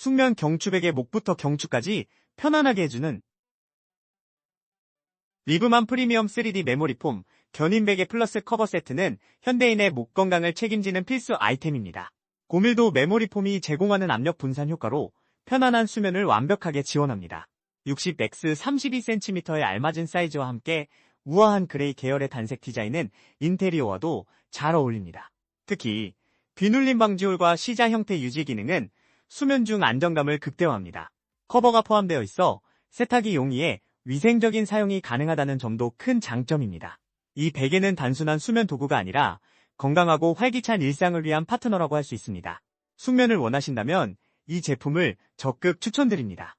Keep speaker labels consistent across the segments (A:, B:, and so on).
A: 숙면 경추백의 목부터 경추까지 편안하게 해주는 리브만 프리미엄 3D 메모리 폼 견인베개 플러스 커버 세트는 현대인의 목 건강을 책임지는 필수 아이템입니다. 고밀도 메모리 폼이 제공하는 압력 분산 효과로 편안한 수면을 완벽하게 지원합니다. 60X 32cm의 알맞은 사이즈와 함께 우아한 그레이 계열의 단색 디자인은 인테리어와도 잘 어울립니다. 특히 귀눌림 방지홀과 시자 형태 유지 기능은 수면 중 안정감을 극대화합니다. 커버가 포함되어 있어 세탁이 용이해 위생적인 사용이 가능하다는 점도 큰 장점입니다. 이 베개는 단순한 수면 도구가 아니라 건강하고 활기찬 일상을 위한 파트너라고 할 수 있습니다. 숙면을 원하신다면 이 제품을 적극 추천드립니다.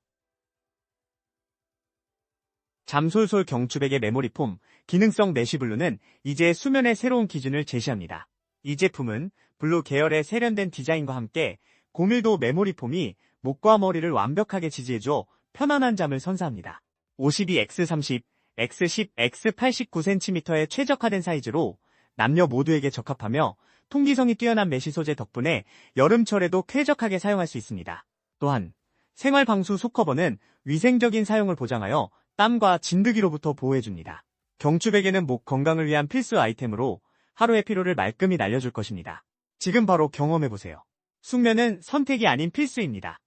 A: 잠솔솔 경추백의 메모리 폼, 기능성 메쉬블루는 이제 수면의 새로운 기준을 제시합니다. 이 제품은 블루 계열의 세련된 디자인과 함께 고밀도 메모리 폼이 목과 머리를 완벽하게 지지해줘 편안한 잠을 선사합니다. 52X30, X10, X89cm의 최적화된 사이즈로 남녀 모두에게 적합하며 통기성이 뛰어난 메쉬 소재 덕분에 여름철에도 쾌적하게 사용할 수 있습니다. 또한 생활 방수 속커버는 위생적인 사용을 보장하여 땀과 진드기로부터 보호해줍니다. 경추베개는 목 건강을 위한 필수 아이템으로 하루의 피로를 말끔히 날려줄 것입니다. 지금 바로 경험해보세요. 숙면은 선택이 아닌 필수입니다.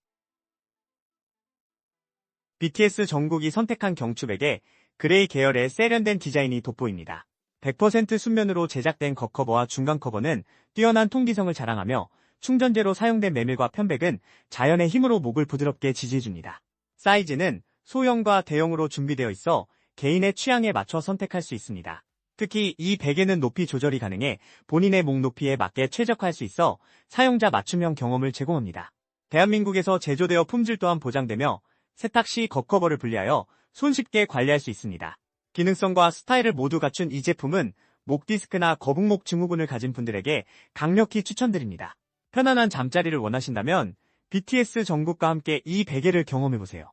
A: BTS 정국이 선택한 경추백에 그레이 계열의 세련된 디자인이 돋보입니다. 100% 순면으로 제작된 겉커버와 중간 커버는 뛰어난 통기성을 자랑하며 충전재로 사용된 메밀과 편백은 자연의 힘으로 목을 부드럽게 지지해줍니다. 사이즈는 소형과 대형으로 준비되어 있어 개인의 취향에 맞춰 선택할 수 있습니다. 특히 이 베개는 높이 조절이 가능해 본인의 목 높이에 맞게 최적화할 수 있어 사용자 맞춤형 경험을 제공합니다. 대한민국에서 제조되어 품질 또한 보장되며 세탁 시 겉커버를 분리하여 손쉽게 관리할 수 있습니다. 기능성과 스타일을 모두 갖춘 이 제품은 목 디스크나 거북목 증후군을 가진 분들에게 강력히 추천드립니다. 편안한 잠자리를 원하신다면 BTS 정국과 함께 이 베개를 경험해보세요.